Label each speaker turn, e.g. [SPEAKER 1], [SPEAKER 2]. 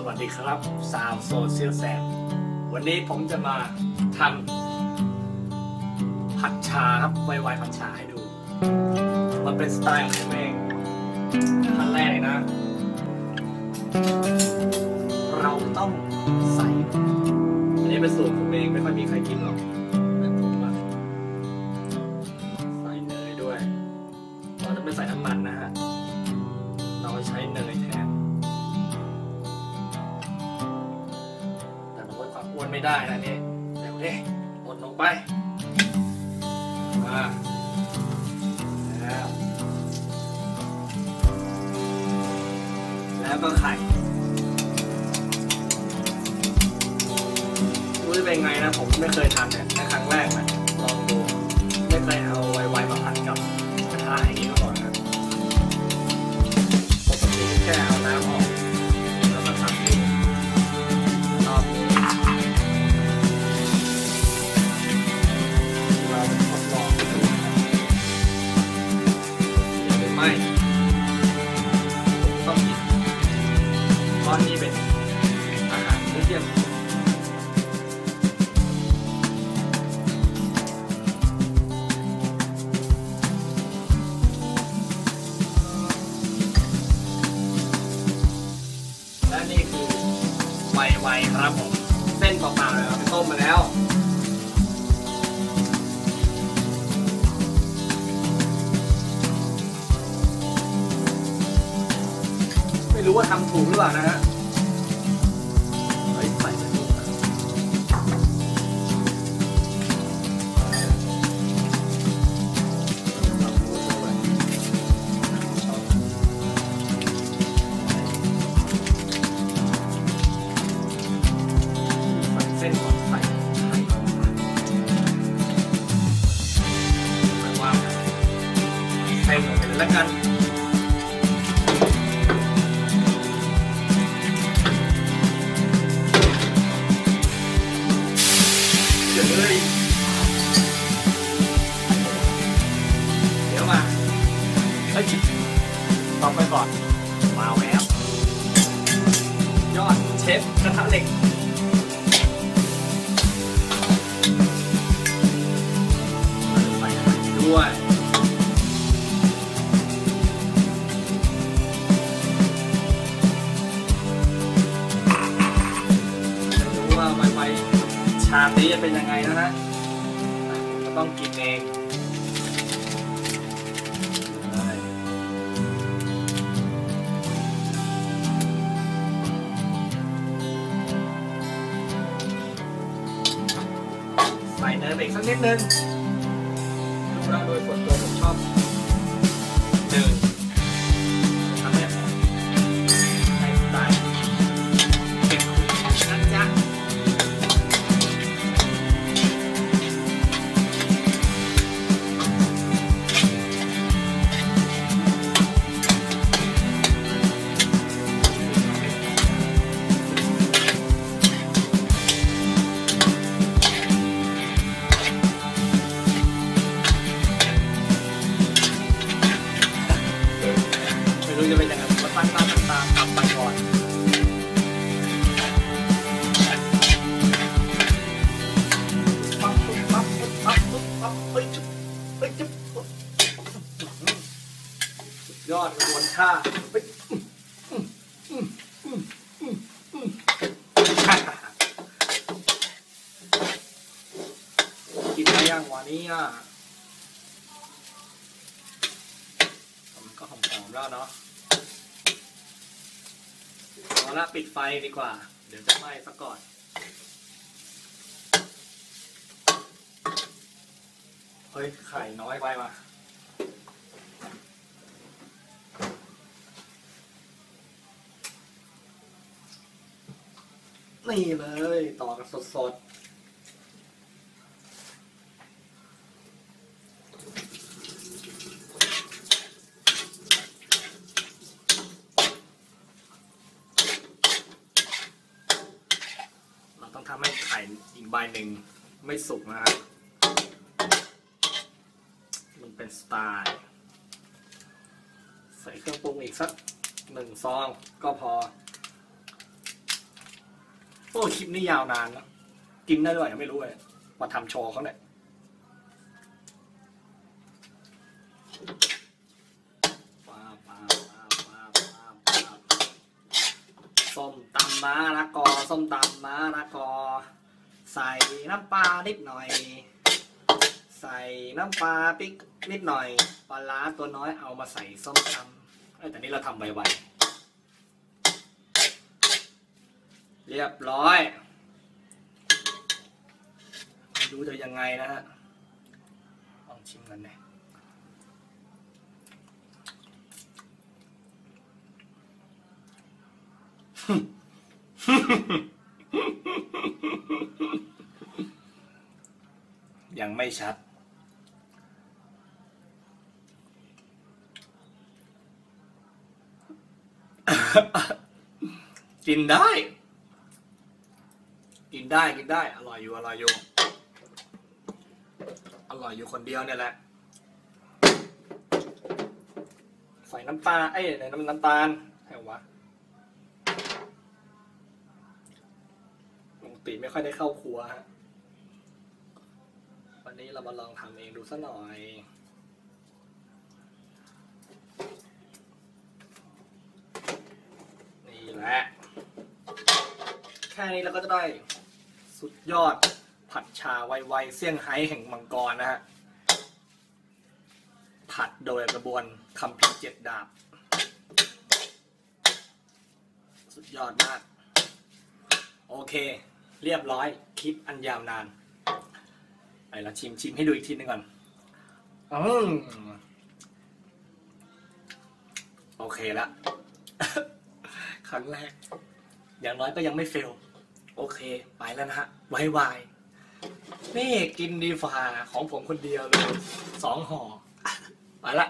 [SPEAKER 1] สวัสดีครับสาวโซเชียลแซมวันนี้ผมจะมาทำผัดชาครับไวไวผัดชาให้ดู มันเป็นสไตล์ของผมเองขั้นแรกเลยนะ เราต้องใส่ อันนี้เป็นสูตรผมเองไม่ค่อยมีใครกินหรอกแต่ผมอะใส่เนยด้วยเราจะไม่ใส่น้ำมันนะฮะ เราใช้เนยแทน ไม่ได้นะนี่เดี๋ยวดิกดลงไปมาแล้วแล้วก็ไข่รู้จะเป็นไงนะผมไม่เคยทำเนี่ยในครั้งแรกนะ วๆครับผมเส้นเปล่าๆเลยเราไปต้มมาแล้วไม่รู้ว่าทำถูกหรือเปล่านะฮะ อบไปก่อนมาแล้ว ยอดเชฟกระทะเหล็กไข่ด้วยไม่รู้ว่าไวไวชามนี้จะเป็นยังไงนะฮะก็ต้องกินเอง ส่เนยไปอีกสักนิดนึงดูแล้วโดยส่วนตัวผมชอบเดินท กินได้ยังวันนี้อะมันก็หอมๆแล้วเนาะเอาละปิดไฟดีกว่า เดี๋ยวจะไหม้ซะก่อนเฮ้ยไข่น้อยไปว่ะ นี่เลย ต่อกันสดๆ เราต้องทำให้ไข่อีกใบหนึ่งไม่สุกนะครับ มันเป็นสไตล์ ใส่เครื่องปรุงอีกสักหนึ่งซองก็พอ โอ้คลิปนี้ยาวนานแล้วกินได้ด้วยยังไม่รู้เลยมาทำโชว์เขาเนี่ยส้มตำม้าละกอส้มตำม้าละกอ ใส่น้ำปลานิดหน่อย ใส่น้ำปลาปิ๊กนิดหน่อยปลาร้าตัวน้อยเอามาใส่ส้มตำแต่นี่เราทำไวๆ เรียบร้อยไม่รู้จะยังไงนะฮะ ลองชิมกันเลยยังไม่ชัด กินได้ กินได้กินได้ อร่อยอยู่อร่อยอยู่อร่อยอยู่คนเดียวเนี่ยแหละ ใส่น้ำตาลเอ้ยไหนน้ำน้ำตาลให้วะปกติไม่ค่อยได้เข้าครัวฮะวันนี้เรามาลองทำเองดูสัหน่อยนี่แหละ แค่นี้เราก็จะได้ สุดยอดผัดชาไวๆเซี่ยงไฮ้แห่งมังกรนะฮะ ผัดโดยกระบวนคำพีเจ็ดดาบ สุดยอดมาก โอเค เรียบร้อยคลิปอันยาวนานไปละชิมชิมให้ดูอีกทีนึงก่อนอืมโอเคละ ครั้งแรก อย่างน้อยก็ยังไม่เฟล โอเค ไปแล้วนะฮะไวไวนี่กินดีฟ่าของผมคนเดียวเลยสองห่อไปละ